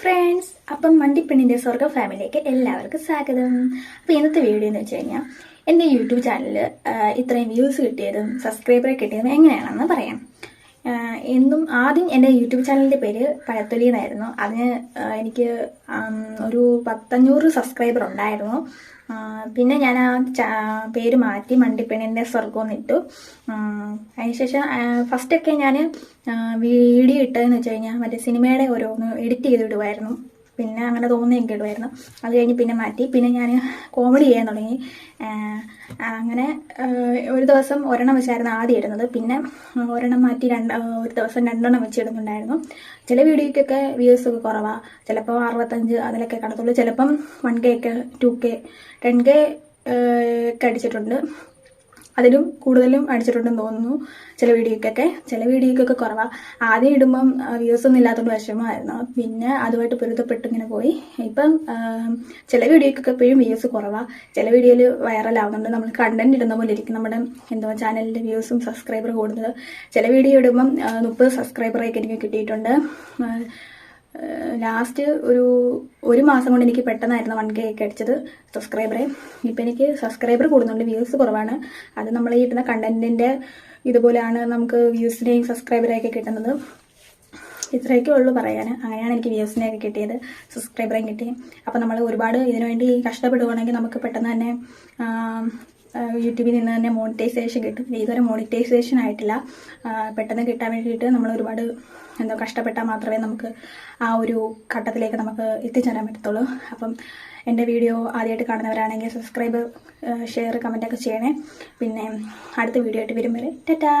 Friends അപ്പം മണ്ടിപ്പെണ്ണിന്റെ സ്വർഗ ഫാമിലിയിലേക്ക് എല്ലാവർക്കും സ്വാഗതം. അപ്പോൾ ഇന്നത്തെ വീഡിയോ എന്ന് വെച്ച് കഴിഞ്ഞാൽ എന്റെ യൂട്യൂബ് ചാനലിൽ ഇത്രയും വ്യൂസ് കിട്ടിയതും സബ്സ്ക്രൈബറെ കിട്ടിയതും എങ്ങനെയാണെന്ന് പറയാം. എന്നും ആദ്യം എന്റെ യൂട്യൂബ് ചാനലിന്റെ പേര് പഴത്തൊലി എന്നായിരുന്നു അതിന് എനിക്ക് ഒരു പത്തഞ്ഞൂറ് സബ്സ്ക്രൈബർ ഉണ്ടായിരുന്നു. പിന്നെ ഞാൻ ആ പേര് മാറ്റി മണ്ടിപ്പെണ്ണിന്റെ സ്വർഗം ഉം, അതിനുശേഷം ഫസ്റ്റൊക്കെ ഞാൻ വീഡിയോ ഇട്ടതെന്ന് വെച്ച് കഴിഞ്ഞാൽ മറ്റേ സിനിമയുടെ ഓരോന്ന് എഡിറ്റ് ചെയ്ത് ഇടുമായിരുന്നു പിന്നെ അങ്ങനെ തോന്നിയൊക്കെ ഇടുമായിരുന്നു അത് കഴിഞ്ഞ് പിന്നെ മാറ്റി. പിന്നെ ഞാൻ കോമഡി ചെയ്യാൻ തുടങ്ങി. അങ്ങനെ ഒരു ദിവസം ഒരെണ്ണം വെച്ചായിരുന്നു ആദ്യം ഇടുന്നത്. പിന്നെ ഒരെണ്ണം മാറ്റി രണ്ട് ഒരു ദിവസം രണ്ടെണ്ണം വെച്ച് ഇടുന്നുണ്ടായിരുന്നു. ചില വീഡിയോയ്ക്കൊക്കെ വ്യൂസ് ഒക്കെ കുറവാണ് ചിലപ്പോൾ അറുപത്തഞ്ച് അതിലൊക്കെ കാണത്തുള്ളൂ ചിലപ്പം വൺ കെ ഒക്കെ ടു കെ ടെൻ കെ ഒക്കെ അടിച്ചിട്ടുണ്ട്. അതിലും കൂടുതലും അടിച്ചിട്ടുണ്ടെന്ന് തോന്നുന്നു ചില വീഡിയോക്കൊക്കെ. ചില വീഡിയോക്കൊക്കെ കുറവാണ് ആദ്യം ഇടുമ്പം വ്യൂസ് ഒന്നും ഇല്ലാത്തതുകൊണ്ട് വിഷമമായിരുന്നു. പിന്നെ അതുമായിട്ട് പൊരുത്തപ്പെട്ട് ഇങ്ങനെ പോയി. ഇപ്പം ചില വീഡിയോക്കൊക്കെ എപ്പോഴും വ്യൂസ് കുറവാണ് ചില വീഡിയോയിൽ വൈറലാവുന്നുണ്ട് നമ്മൾ കണ്ടന്റ് ഇടുന്ന പോലെ ഇരിക്കും. നമ്മുടെ എന്തോ ചാനലിന്റെ വ്യൂസും സബ്സ്ക്രൈബർ കൂടുന്നത്. ചില വീഡിയോ ഇടുമ്പം മുപ്പത് സബ്സ്ക്രൈബറൊക്കെ എനിക്ക് കിട്ടിയിട്ടുണ്ട്. ലാസ്റ്റ് ഒരു ഒരു മാസം കൊണ്ട് എനിക്ക് പെട്ടെന്നായിരുന്നു വൺ കെ ഒക്കെ അടിച്ചത് സബ്സ്ക്രൈബറെ. ഇപ്പം എനിക്ക് സബ്സ്ക്രൈബർ കൂടുന്നുണ്ട് വ്യൂസ് കുറവാണ്. അത് നമ്മൾ ഈ ഇടുന്ന കണ്ടന്റിന്റെ ഇതുപോലെയാണ് നമുക്ക് വ്യൂസിനെയും സബ്സ്ക്രൈബറെയൊക്കെ കിട്ടുന്നത്. ഇത്രയൊക്കെ ഉള്ളൂ പറയാൻ. അങ്ങനെയാണ് എനിക്ക് വ്യൂസിനെയൊക്കെ കിട്ടിയത് സബ്സ്ക്രൈബറേയും കിട്ടി. അപ്പം നമ്മൾ ഒരുപാട് ഇതിനുവേണ്ടി കഷ്ടപ്പെടുകയാണെങ്കിൽ നമുക്ക് പെട്ടെന്ന് തന്നെ യൂട്യൂബിൽ നിന്ന് തന്നെ മോണിറ്റൈസേഷൻ കിട്ടും. ഇതുവരെ മോണിറ്റൈസേഷൻ ആയിട്ടില്ല. പെട്ടെന്ന് കിട്ടാൻ വേണ്ടിയിട്ട് നമ്മൾ ഒരുപാട് എന്തോ കഷ്ടപ്പെട്ടാൽ മാത്രമേ നമുക്ക് ആ ഒരു ഘട്ടത്തിലേക്ക് നമുക്ക് എത്തിച്ചേരാൻ പറ്റത്തുള്ളൂ. അപ്പം എന്റെ വീഡിയോ ആദ്യമായിട്ട് കാണുന്നവരാണെങ്കിൽ സബ്സ്ക്രൈബ് ഷെയർ കമന്റൊക്കെ ചെയ്യണേ. പിന്നെ അടുത്ത വീഡിയോ ആയിട്ട് വരും വരെ. ടാറ്റാ!